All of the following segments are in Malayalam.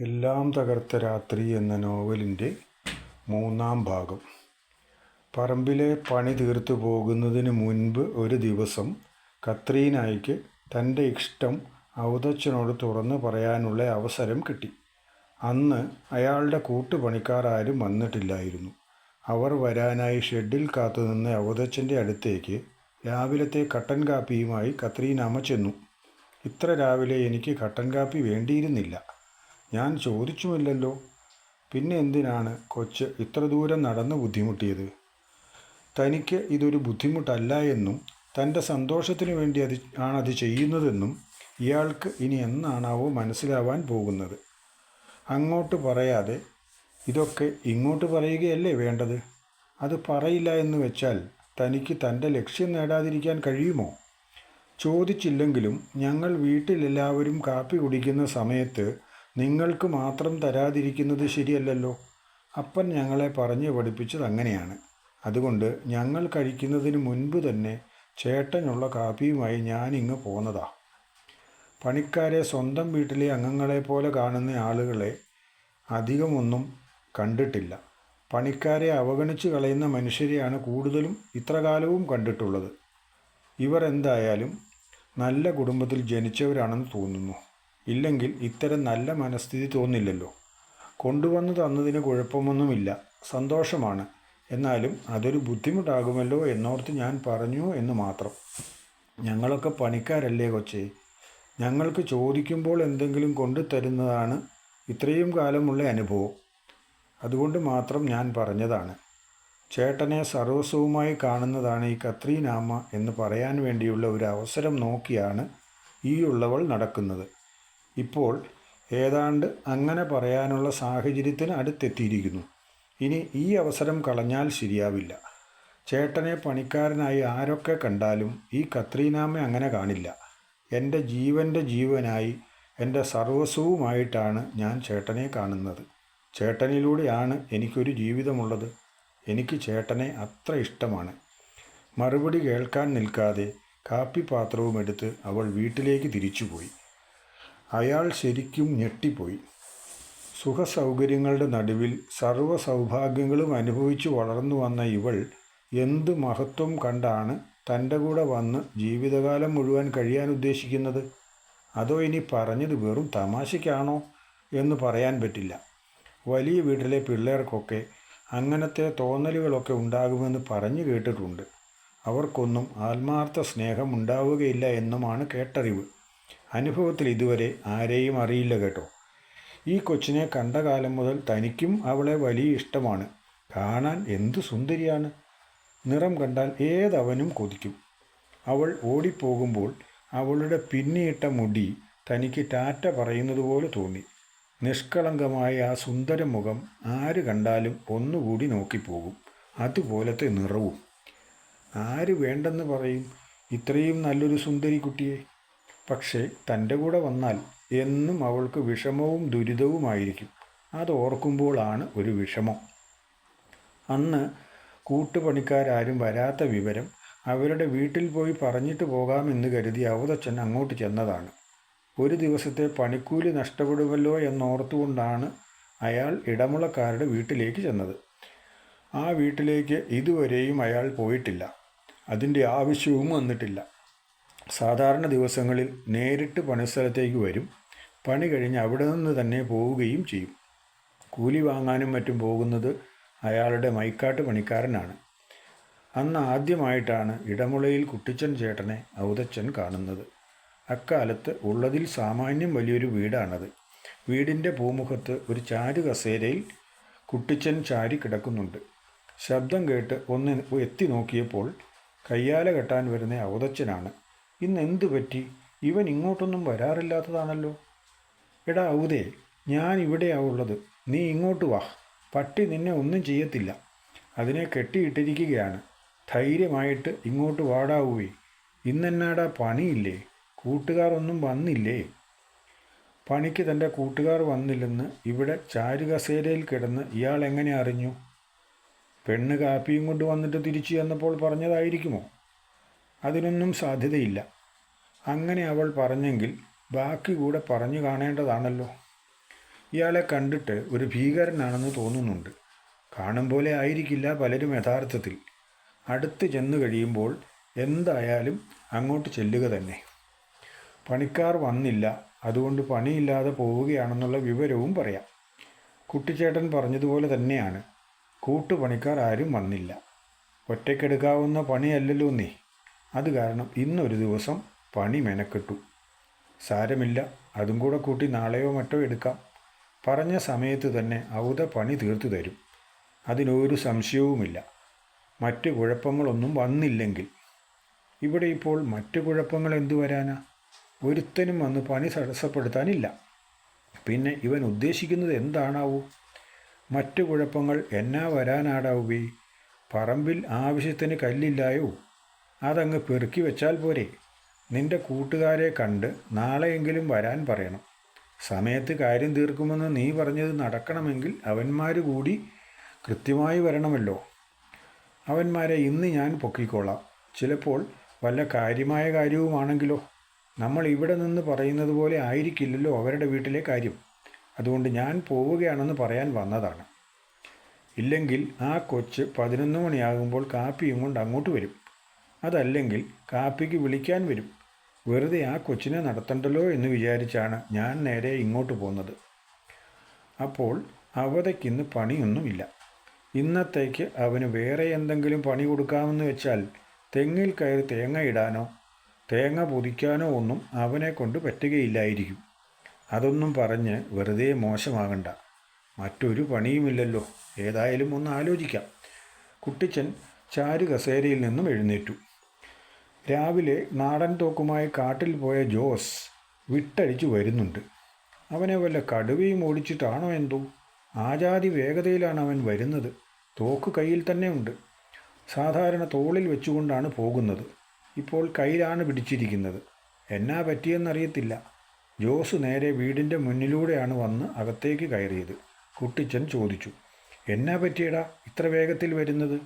എല്ലാം തകർത്ത രാത്രി എന്ന നോവലിന്റെ മൂന്നാം ഭാഗം. പറമ്പിലെ പണി തീർത്തു പോകുന്നതിന് മുൻപ് ഒരു ദിവസം കത്രീനായ്ക്ക് തന്റെ ഇഷ്ടം ഔതച്ചനോട് തുറന്നു പറയാനുള്ള അവസരം കിട്ടി. അന്ന് അയാളുടെ കൂട്ടുപണിക്കാർ ആരും വന്നിട്ടില്ലായിരുന്നു. അവർ വരാനായി ഷെഡിൽ കാത്തുനിന്ന ഔതച്ചന്റെ അടുത്തേക്ക് രാവിലത്തെ കട്ടൻ കാപ്പിയുമായി കത്രീനാമ ചെന്നു. ഇത്ര രാവിലെ എനിക്ക് കട്ടൻ കാപ്പി വേണ്ടിയിരുന്നില്ല. ഞാൻ ചോദിച്ചുമില്ലല്ലോ. പിന്നെ എന്തിനാണ് കൊച്ച് ഇത്ര ദൂരം നടന്ന് ബുദ്ധിമുട്ടിയത്? തനിക്ക് ഇതൊരു ബുദ്ധിമുട്ടല്ല എന്നും തന്റെ സന്തോഷത്തിന് വേണ്ടി അത് ആണത് ചെയ്യുന്നതെന്നും ഇയാൾക്ക് ഇനി എന്നാണാവോ മനസ്സിലാവാൻ പോകുന്നത്. അങ്ങോട്ട് പറയാതെ ഇതൊക്കെ ഇങ്ങോട്ട് പറയുകയല്ലേ വേണ്ടത്? അത് പറയില്ല എന്ന് വെച്ചാൽ തനിക്ക് തന്റെ ലക്ഷ്യം നേടാതിരിക്കാൻ കഴിയുമോ? ചോദിച്ചില്ലെങ്കിലും ഞങ്ങൾ വീട്ടിലെല്ലാവരും കാപ്പി കുടിക്കുന്ന സമയത്ത് നിങ്ങൾക്ക് മാത്രം തരാതിരിക്കുന്നത് ശരിയല്ലല്ലോ. അപ്പൻ ഞങ്ങളെ പറഞ്ഞു പഠിപ്പിച്ചത് അങ്ങനെയാണ്. അതുകൊണ്ട് ഞങ്ങൾ കഴിക്കുന്നതിന് മുൻപ് തന്നെ ചേട്ടനുള്ള കാപ്പിയുമായി ഞാനിങ്ങ് പോന്നതാ. പണിക്കാരെ സ്വന്തം വീട്ടിലെ അംഗങ്ങളെ പോലെ കാണുന്ന ആളുകളെ അധികമൊന്നും കണ്ടിട്ടില്ല. പണിക്കാരെ അവഗണിച്ച് കളയുന്ന മനുഷ്യരെയാണ് കൂടുതലും ഇത്രകാലവും കണ്ടിട്ടുള്ളത്. ഇവർ എന്തായാലും നല്ല കുടുംബത്തിൽ ജനിച്ചവരാണെന്ന് തോന്നുന്നു. ഇല്ലെങ്കിൽ ഇത്തരം നല്ല മനസ്ഥിതി തോന്നില്ലല്ലോ. കൊണ്ടുവന്നു തന്നതിന് കുഴപ്പമൊന്നുമില്ല. സന്തോഷമാണ്. എന്നാലും അതൊരു ബുദ്ധിമുട്ടാകുമല്ലോ എന്നോർത്ത് ഞാൻ പറഞ്ഞു എന്ന് മാത്രം. ഞങ്ങളൊക്കെ പണിക്കാരല്ലേ കൊച്ചേ? ഞങ്ങൾക്ക് ചോദിക്കുമ്പോൾ എന്തെങ്കിലും കൊണ്ടു തരുന്നതാണ് ഇത്രയും കാലമുള്ള അനുഭവം. അതുകൊണ്ട് മാത്രം ഞാൻ പറഞ്ഞതാണ്. ചേട്ടനെ സർവസ്വവുമായി കാണുന്നതാണ് ഈ കത്രീനാമ്മ എന്ന് പറയാൻ വേണ്ടിയുള്ള ഒരു അവസരം നോക്കിയാണ് ഈ ഉള്ളവൾ നടക്കുന്നത്. ഇപ്പോൾ ഏതാണ്ട് അങ്ങനെ പറയാനുള്ള സാഹചര്യത്തിന് അടുത്തെത്തിയിരിക്കുന്നു. ഇനി ഈ അവസരം കളഞ്ഞാൽ ശരിയാവില്ല. ചേട്ടനെ പണിക്കാരനായി ആരൊക്കെ കണ്ടാലും ഈ കത്രീനാമ്മ അങ്ങനെ കാണില്ല. എന്റെ ജീവന്റെ ജീവനായി എന്റെ സർവസ്വവുമായിട്ടാണ് ഞാൻ ചേട്ടനെ കാണുന്നത്. ചേട്ടനിലൂടെയാണ് എനിക്കൊരു ജീവിതമുള്ളത്. എനിക്ക് ചേട്ടനെ അത്ര ഇഷ്ടമാണ്. മറുപടി കേൾക്കാൻ നിൽക്കാതെ കാപ്പിപാത്രവും എടുത്ത് അവൾ വീട്ടിലേക്ക് തിരിച്ചുപോയി. അയാൾ ശരിക്കും ഞെട്ടിപ്പോയി. സുഖസൗകര്യങ്ങളുടെ നടുവിൽ സർവ സൗഭാഗ്യങ്ങളും അനുഭവിച്ചു വളർന്നു വന്ന ഇവൾ എന്ത് മഹത്വം കണ്ടാണ് തന്റെ കൂടെ വന്ന് ജീവിതകാലം മുഴുവൻ കഴിയാൻ ഉദ്ദേശിക്കുന്നത്? അതോ ഇനി പറഞ്ഞത് വെറും തമാശയ്ക്കാണോ എന്ന് പറയാൻ പറ്റില്ല. വലിയ വീട്ടിലെ പിള്ളേർക്കൊക്കെ അങ്ങനത്തെ തോന്നലുകളൊക്കെ ഉണ്ടാകുമെന്ന് പറഞ്ഞു കേട്ടിട്ടുണ്ട്. അവർക്കൊന്നും ആത്മാർത്ഥ സ്നേഹം ഉണ്ടാവുകയില്ല എന്നുമാണ് കേട്ടറിവ്. അനുഭവത്തിൽ ഇതുവരെ ആരെയും അറിയില്ല കേട്ടോ. ഈ കൊച്ചിനെ കണ്ട കാലം മുതൽ തനിക്കും അവളെ വലിയ ഇഷ്ടമാണ്. കാണാൻ എന്തു സുന്ദരിയാണ്. നിറം കണ്ടാൽ ഏതവനും കൊതിക്കും. അവൾ ഓടിപ്പോകുമ്പോൾ അവളുടെ പിന്നിയിട്ട മുടി തനിക്ക് ടാറ്റ പറയുന്നത് പോലെ തോന്നി. നിഷ്കളങ്കമായ ആ സുന്ദര മുഖം ആര് കണ്ടാലും ഒന്നുകൂടി നോക്കിപ്പോകും. അതുപോലത്തെ നിറവും. ആര് വേണ്ടെന്ന് പറയും? ഇത്രയും നല്ലൊരു സുന്ദരി കുട്ടിയെ. പക്ഷേ തന്റെ കൂടെ വന്നാൽ എന്നും അവൾക്ക് വിഷമവും ദുരിതവുമായിരിക്കും. അത് ഓർക്കുമ്പോഴാണ് ഒരു വിഷമം. അന്ന് കൂട്ടുപണിക്കാരും വരാത്ത വിവരം അവരുടെ വീട്ടിൽ പോയി പറഞ്ഞിട്ട് പോകാമെന്ന് കരുതി അവതച്ചൻ അങ്ങോട്ട് ചെന്നതാണ്. ഒരു ദിവസത്തെ പണിക്കൂലി നഷ്ടപ്പെടുമല്ലോ എന്നോർത്തുകൊണ്ടാണ് അയാൾ ഇടമുളക്കാരുടെ വീട്ടിലേക്ക് ചെന്നത്. ആ വീട്ടിലേക്ക് ഇതുവരെയും അയാൾ പോയിട്ടില്ല. അതിന്റെ ആവശ്യവും വന്നിട്ടില്ല. സാധാരണ ദിവസങ്ങളിൽ നേരിട്ട് പണിസ്ഥലത്തേക്ക് വരും. പണി കഴിഞ്ഞ് അവിടെ നിന്ന് തന്നെ പോവുകയും ചെയ്യും. കൂലി വാങ്ങാനും മറ്റും പോകുന്നത് അയാളുടെ മൈക്കാട്ട് പണിക്കാരനാണ്. അന്ന് ആദ്യമായിട്ടാണ് ഇടമുളയിൽ കുട്ടിച്ചൻ ചേട്ടനെ ഔതച്ചൻ കാണുന്നത്. അക്കാലത്ത് ഉള്ളതിൽ സാമാന്യം വലിയൊരു വീടാണത്. വീടിന്റെ പൂമുഖത്ത് ഒരു ചാരു കസേരയിൽ കുട്ടിച്ചൻ ചാരി കിടക്കുന്നുണ്ട്. ശബ്ദം കേട്ട് ഒന്ന് എത്തി നോക്കിയപ്പോൾ കയ്യാല കെട്ടാൻ വരുന്ന ഔതച്ചനാണ്. ഇന്ന് എന്തു പറ്റി? ഇവൻ ഇങ്ങോട്ടൊന്നും വരാറില്ലാത്തതാണല്ലോ. എടാ ഔദേ ഞാൻ ഇവിടെയാവുള്ളത് നീ ഇങ്ങോട്ട് വാ. പട്ടി നിന്നെ ഒന്നും ചെയ്യത്തില്ല. അതിനെ കെട്ടിയിട്ടിരിക്കുകയാണ്. ധൈര്യമായിട്ട് ഇങ്ങോട്ട് വാടാവൂവേ. ഇന്നെന്നാടാ പണിയില്ലേ? കൂട്ടുകാർ ഒന്നും വന്നില്ലേ? പണിക്ക് തന്റെ കൂട്ടുകാർ വന്നില്ലെന്ന് ഇവിടെ ചാരുകസേരയിൽ കിടന്ന് ഇയാൾ എങ്ങനെ അറിഞ്ഞു? പെണ്ണ് കാപ്പിയും കൊണ്ട് വന്നിട്ട് തിരിച്ചു ചെന്നപ്പോൾ പറഞ്ഞതായിരിക്കുമോ? അതിനൊന്നും സാധ്യതയില്ല. അങ്ങനെ അവൾ പറഞ്ഞെങ്കിൽ ബാക്കി കൂടെ പറഞ്ഞു കാണേണ്ടതാണല്ലോ. ഇയാളെ കണ്ടിട്ട് ഒരു ഭീകരനാണെന്ന് തോന്നുന്നുണ്ട്. കാണും പോലെ ആയിരിക്കില്ല പലരും യഥാർത്ഥത്തിൽ. അടുത്ത് ചെന്നു കഴിയുമ്പോൾ എന്തായാലും അങ്ങോട്ട് ചെല്ലുക തന്നെ. പണിക്കാർ വന്നില്ല. അതുകൊണ്ട് പണിയില്ലാതെ പോവുകയാണെന്നുള്ള വിവരവും പറയാം. കുട്ടിച്ചേട്ടൻ പറഞ്ഞതുപോലെ തന്നെയാണ്. കൂട്ടുപണിക്കാർ ആരും വന്നില്ല. ഒറ്റയ്ക്കെടുക്കാവുന്ന പണിയല്ലല്ലോ നീ. അത് കാരണം ഇന്നൊരു ദിവസം പണി മെനക്കെട്ടു. സാരമില്ല അതും കൂടെ കൂട്ടി നാളെയോ മറ്റോ എടുക്കാം. പറഞ്ഞ സമയത്ത് തന്നെ ഔത പണി തീർത്തു തരും. അതിനൊരു സംശയവുമില്ല. മറ്റ് കുഴപ്പങ്ങളൊന്നും വന്നില്ലെങ്കിൽ. ഇവിടെ ഇപ്പോൾ മറ്റ് കുഴപ്പങ്ങൾ എന്തു വരാനാ? ഒരുത്തനും വന്ന് പണി തടസ്സപ്പെടുത്താനില്ല. പിന്നെ ഇവൻ ഉദ്ദേശിക്കുന്നത് എന്താണാവൂ? മറ്റു കുഴപ്പങ്ങൾ എന്നാ വരാനാടാവുകയെ പറമ്പിൽ ആവശ്യത്തിന് കല്ലില്ലായോ? അതങ്ങ് പെറുക്കി വെച്ചാൽ പോരെ. നിന്റെ കൂട്ടുകാരെ കണ്ട് നാളെയെങ്കിലും വരാൻ പറയണം. സമയത്ത് കാര്യം തീർക്കുമെന്ന് നീ പറഞ്ഞത് നടക്കണമെങ്കിൽ അവന്മാർ കൂടി കൃത്യമായി വരണമല്ലോ. അവന്മാരെ ഇന്ന് ഞാൻ പൊക്കിക്കോളാം. ചിലപ്പോൾ വല്ല കാര്യമായ കാര്യവുമാണെങ്കിലോ. നമ്മൾ ഇവിടെ നിന്ന് പറയുന്നത് പോലെ ആയിരിക്കില്ലല്ലോ അവരുടെ വീട്ടിലെ കാര്യം. അതുകൊണ്ട് ഞാൻ പോവുകയാണെന്ന് പറയാൻ വന്നതാണ്. ഇല്ലെങ്കിൽ ആ കൊച്ച് പതിനൊന്ന് മണിയാകുമ്പോൾ കാപ്പിയും കൊണ്ട് അങ്ങോട്ട് വരും. അതല്ലെങ്കിൽ കാപ്പിക്ക് വിളിക്കാൻ വരും. വെറുതെ ആ കൊച്ചിനെ നടത്തണ്ടല്ലോ എന്ന് വിചാരിച്ചാണ് ഞാൻ നേരെ ഇങ്ങോട്ട് പോകുന്നത് അപ്പോൾ അവതയ്ക്കിന്ന് പണിയൊന്നുമില്ല. ഇന്നത്തേക്ക് അവന് വേറെ എന്തെങ്കിലും പണി കൊടുക്കാമെന്ന് വെച്ചാൽ തെങ്ങിൽ കയറി തേങ്ങ ഇടാനോ തേങ്ങ പൊതിക്കാനോ ഒന്നും അവനെ കൊണ്ട് പറ്റുകയില്ലായിരിക്കും. അതൊന്നും പറഞ്ഞ് വെറുതെ മോശമാകണ്ട. മറ്റൊരു പണിയുമില്ലല്ലോ. ഏതായാലും ഒന്ന് ആലോചിക്കാം. കുട്ടിച്ചൻ ചാരു കസേരയിൽ നിന്നും എഴുന്നേറ്റു. രാവിലെ നാടൻ തോക്കുമായി കാട്ടിൽ പോയ ജോസ് വിട്ടടിച്ചു വരുന്നുണ്ട്. അവനെ വല്ല കടുവയും ഓടിച്ചിട്ടാണോ എന്തോ? ആജാതി വേഗതയിലാണ് അവൻ വരുന്നത്. തോക്ക് കയ്യിൽ തന്നെ ഉണ്ട്. സാധാരണ തോളിൽ വെച്ചുകൊണ്ടാണ് പോകുന്നത്. ഇപ്പോൾ കയ്യിലാണ് പിടിച്ചിരിക്കുന്നത്. എന്നാ പറ്റിയെന്നറിയത്തില്ല. ജോസ് നേരെ വീടിന്റെ മുന്നിലൂടെയാണ് വന്ന് അകത്തേക്ക് കയറിയത്. കുട്ടിച്ചൻ ചോദിച്ചു എന്നാ പറ്റിയടാ? ഇത്ര വേഗത്തിൽ വരുന്നത്?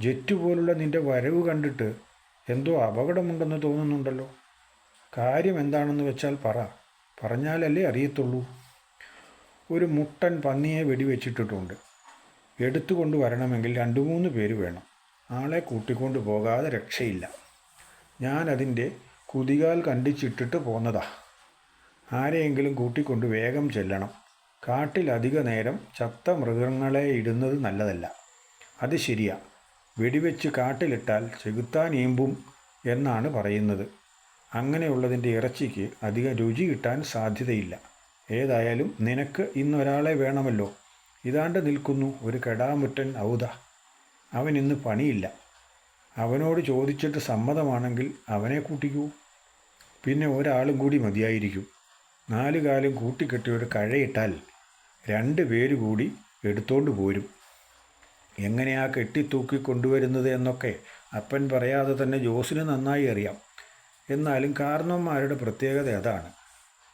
ജെറ്റ് പോലുള്ള നിന്റെ വരവ് കണ്ടിട്ട് എന്തോ അപകടമുണ്ടെന്ന് തോന്നുന്നുണ്ടല്ലോ. കാര്യം എന്താണെന്ന് വെച്ചാൽ പറ. പറഞ്ഞാലല്ലേ അറിയത്തുള്ളൂ. ഒരു മുട്ടൻ പന്നിയെ വെടിവെച്ചിട്ടിട്ടുണ്ട്. എടുത്തുകൊണ്ട് വരണമെങ്കിൽ രണ്ട് മൂന്ന് പേര് വേണം. ആളെ കൂട്ടിക്കൊണ്ട് പോകാതെ രക്ഷയില്ല. ഞാൻ അതിന്റെ കുതികാൽ കണ്ടിച്ചിട്ടിട്ട് പോന്നതാ. ആരെയെങ്കിലും കൂട്ടിക്കൊണ്ട് വേഗം ചെല്ലണം. കാട്ടിലധിക നേരം ചത്ത മൃഗങ്ങളെ ഇടുന്നത് നല്ലതല്ല. അത് ശരിയാ. വെടിവെച്ച് കാട്ടിലിട്ടാൽ ചെകുത്താൻ ഈമ്പും എന്നാണ് പറയുന്നത്. അങ്ങനെയുള്ളതിന്റെ ഇറച്ചിക്ക് അധികം രുചി കിട്ടാൻ സാധ്യതയില്ല. ഏതായാലും നിനക്ക് ഇന്നൊരാളെ വേണമല്ലോ. ഇതാണ്ട് നിൽക്കുന്നു ഒരു കെടാമുറ്റൻ ഔത അവൻ ഇന്ന് പണിയില്ല. അവനോട് ചോദിച്ചിട്ട് സമ്മതമാണെങ്കിൽ അവനെ കൂട്ടിക്കൂ. പിന്നെ ഒരാളും കൂടി മതിയായിരിക്കും. നാലുകാലും കൂട്ടിക്കെട്ടിയൊരു കഴയിട്ടാൽ രണ്ട് പേര് കൂടി എടുത്തോണ്ട് പോരും. എങ്ങനെയാ കെട്ടിത്തൂക്കി കൊണ്ടുവരുന്നത് എന്നൊക്കെ അപ്പൻ പറയാതെ തന്നെ ജോസിന് നന്നായി അറിയാം. എന്നാലും കാരണവന്മാരുടെ പ്രത്യേകത അതാണ്.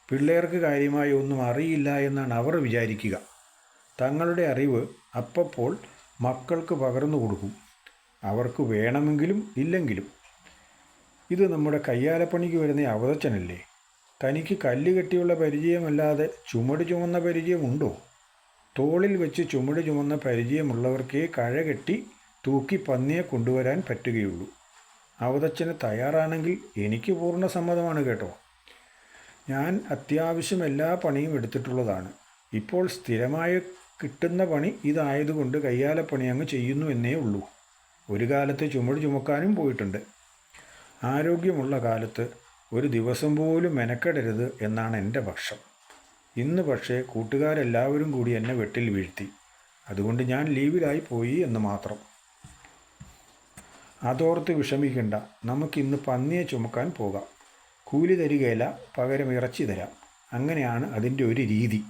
പിള്ളേർക്ക് കാര്യമായി ഒന്നും അറിയില്ല എന്നാണ് അവർ വിചാരിക്കുക. തങ്ങളുടെ അറിവ് അപ്പപ്പോൾ മക്കൾക്ക് പകർന്നു കൊടുക്കും. അവർക്ക് വേണമെങ്കിലും ഇല്ലെങ്കിലും. ഇത് നമ്മുടെ കയ്യാലപ്പണിക്ക് വരുന്ന അവതച്ചനല്ലേ? തനിക്ക് കല്ല് കെട്ടിയുള്ള പരിചയമല്ലാതെ ചുമട് ചുമന്ന പരിചയമുണ്ടോ? തോളിൽ വെച്ച് ചുമട് ചുമന്ന പരിചയമുള്ളവർക്കേ കഴകെട്ടി തൂക്കി പന്നിയെ കൊണ്ടുവരാൻ പറ്റുകയുള്ളൂ. അവതച്ചന് തയ്യാറാണെങ്കിൽ എനിക്ക് പൂർണ സമ്മതമാണ് കേട്ടോ. ഞാൻ അത്യാവശ്യം എല്ലാ പണിയും എടുത്തിട്ടുള്ളതാണ്. ഇപ്പോൾ സ്ഥിരമായി കിട്ടുന്ന പണി ഇതായതുകൊണ്ട് കയ്യാലപ്പണി അങ്ങ് ചെയ്യുന്നു എന്നേ ഉള്ളൂ. ഒരു കാലത്ത് ചുമട് ചുമക്കാനും പോയിട്ടുണ്ട്. ആരോഗ്യമുള്ള കാലത്ത് ഒരു ദിവസം പോലും മെനക്കെടരുത് എന്നാണ് എന്റെ പക്ഷം. ഇന്ന് പക്ഷേ കൂട്ടുകാരെല്ലാവരും കൂടി എന്നെ വെട്ടിൽ വീഴ്ത്തി. അതുകൊണ്ട് ഞാൻ ലീവിലായി പോയി എന്ന് മാത്രം. അതോർത്ത് വിഷമിക്കണ്ട. നമുക്കിന്ന് പന്നിയെ ചുമക്കാൻ പോകാം. കൂലി തരികയില്ല പകരം ഇറച്ചി തരാം. അങ്ങനെയാണ് അതിന്റെ ഒരു രീതി.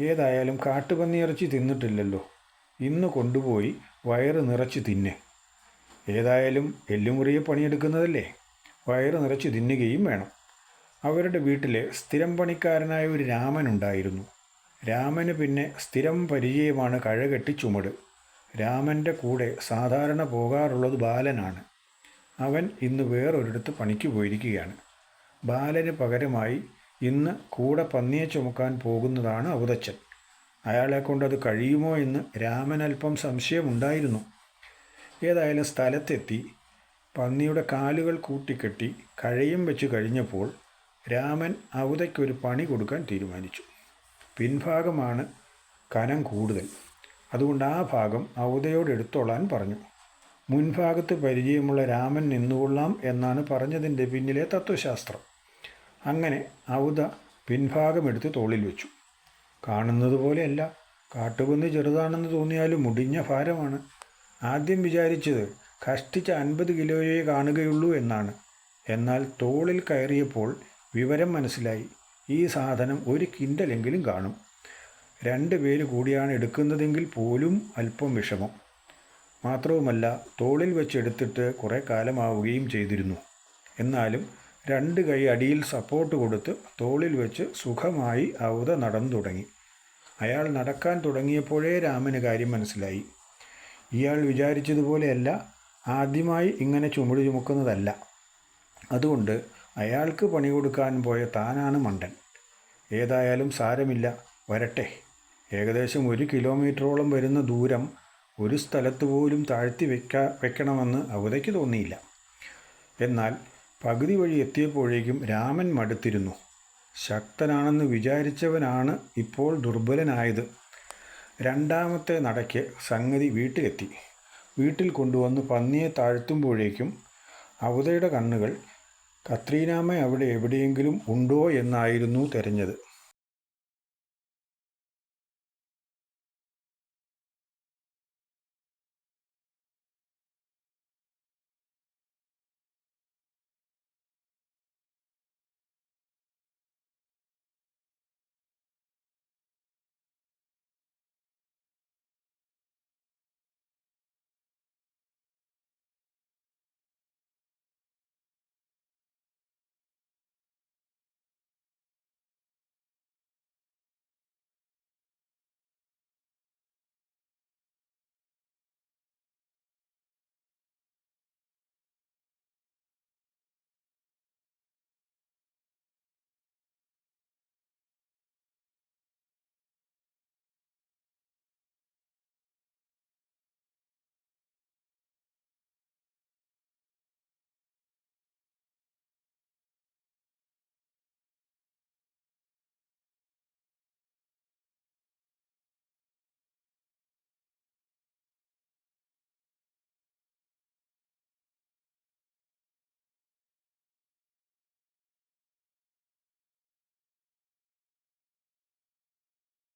ഏതായാലും കാട്ടുപന്നി ഇറച്ചി തിന്നിട്ടില്ലല്ലോ. ഇന്ന് കൊണ്ടുപോയി വയറ് നിറച്ച് തിന്നെ. ഏതായാലും എല്ലുമുറിയെ പണിയെടുക്കുന്നതല്ലേ? വയറ് നിറച്ച് തിന്നുകയും വേണം. അവരുടെ വീട്ടിൽ സ്ഥിരം പണിക്കാരനായ ഒരു രാമൻ ഉണ്ടായിരുന്നു. രാമന് പിന്നെ സ്ഥിരം പരിചയമാണ് കഴകെട്ടി ചുമട്. രാമന്റെ കൂടെ സാധാരണ പോകാറുള്ളത് ബാലനാണ്. അവൻ ഇന്ന് വേറൊരിടത്ത് പണിക്ക് പോയിരിക്കുകയാണ്. ബാലന് പകരമായി ഇന്ന് കൂടെ പന്നിയെ ചുമക്കാൻ പോകുന്നതാണ് അവതച്ചൻ. അയാളെ കൊണ്ടത് കഴിയുമോ എന്ന് രാമൻ അല്പം സംശയമുണ്ടായിരുന്നു. ഏതായാലും സ്ഥലത്തെത്തി പന്നിയുടെ കാലുകൾ കൂട്ടിക്കെട്ടി കഴയും വെച്ച് കഴിഞ്ഞപ്പോൾ രാമൻ ഔതയ്ക്കൊരു പണി കൊടുക്കാൻ തീരുമാനിച്ചു. പിൻഭാഗമാണ് കനം കൂടുതൽ. അതുകൊണ്ട് ആ ഭാഗം ഔതയോട് എടുത്തോളാൻ പറഞ്ഞു. മുൻഭാഗത്ത് പരിചയമുള്ള രാമൻ നിന്നുകൊള്ളാം എന്നാണ് പറഞ്ഞതിന്റെ പിന്നിലെ തത്വശാസ്ത്രം. അങ്ങനെ ഔത പിൻഭാഗമെടുത്ത് തോളിൽ വെച്ചു. കാണുന്നത് പോലെയല്ല. കാട്ടുകുന്ന് ചെറുതാണെന്ന് തോന്നിയാലും മുടിഞ്ഞ ഭാരമാണ്. ആദ്യം വിചാരിച്ചത് കഷ്ടിച്ച അൻപത് കിലോയെ കാണുകയുള്ളൂ എന്നാണ്. എന്നാൽ തോളിൽ കയറിയപ്പോൾ വിവരം മനസ്സിലായി. ഈ സാധനം ഒരു കിൻഡലെങ്കിലും കാണും. രണ്ട് പേര് കൂടിയാണ് എടുക്കുന്നതെങ്കിൽ പോലും അല്പം വിഷമം. മാത്രവുമല്ല തോളിൽ വെച്ചെടുത്തിട്ട് കുറേ കാലമാവുകയും ചെയ്തിരുന്നു. എന്നാലും രണ്ട് കൈ അടിയിൽ സപ്പോർട്ട് കൊടുത്ത് തോളിൽ വെച്ച് സുഖമായി അവത നടന്നു തുടങ്ങി. അയാൾ നടക്കാൻ തുടങ്ങിയപ്പോഴേ രാമന് കാര്യം മനസ്സിലായി. ഇയാൾ വിചാരിച്ചതുപോലെയല്ല ആദ്യമായി ഇങ്ങനെ ചുമട് ചുമക്കുന്നതല്ല. അതുകൊണ്ട് അയാൾക്ക് പണി കൊടുക്കാൻ പോയ താനാണ് മണ്ടൻ. ഏതായാലും സാരമില്ല വരട്ടെ. ഏകദേശം ഒരു കിലോമീറ്ററോളം വരുന്ന ദൂരം ഒരു സ്ഥലത്ത് പോലും താഴ്ത്തി വെക്ക വെക്കണമെന്ന് അവതയ്ക്ക് തോന്നിയില്ല. എന്നാൽ പകുതി വഴി എത്തിയപ്പോഴേക്കും രാമൻ മടുത്തിരുന്നു. ശക്തനാണെന്ന് വിചാരിച്ചവനാണ് ഇപ്പോൾ ദുർബലനായത്. രണ്ടാമത്തെ നടയ്ക്ക് സംഗതി വീട്ടിലെത്തി. വീട്ടിൽ കൊണ്ടുവന്ന് പന്നിയെ താഴ്ത്തുമ്പോഴേക്കും അവതയുടെ കണ്ണുകൾ കത്രീനാമ്മ അവിടെ എവിടെയെങ്കിലും ഉണ്ടോ എന്നായിരുന്നു തെരഞ്ഞത്.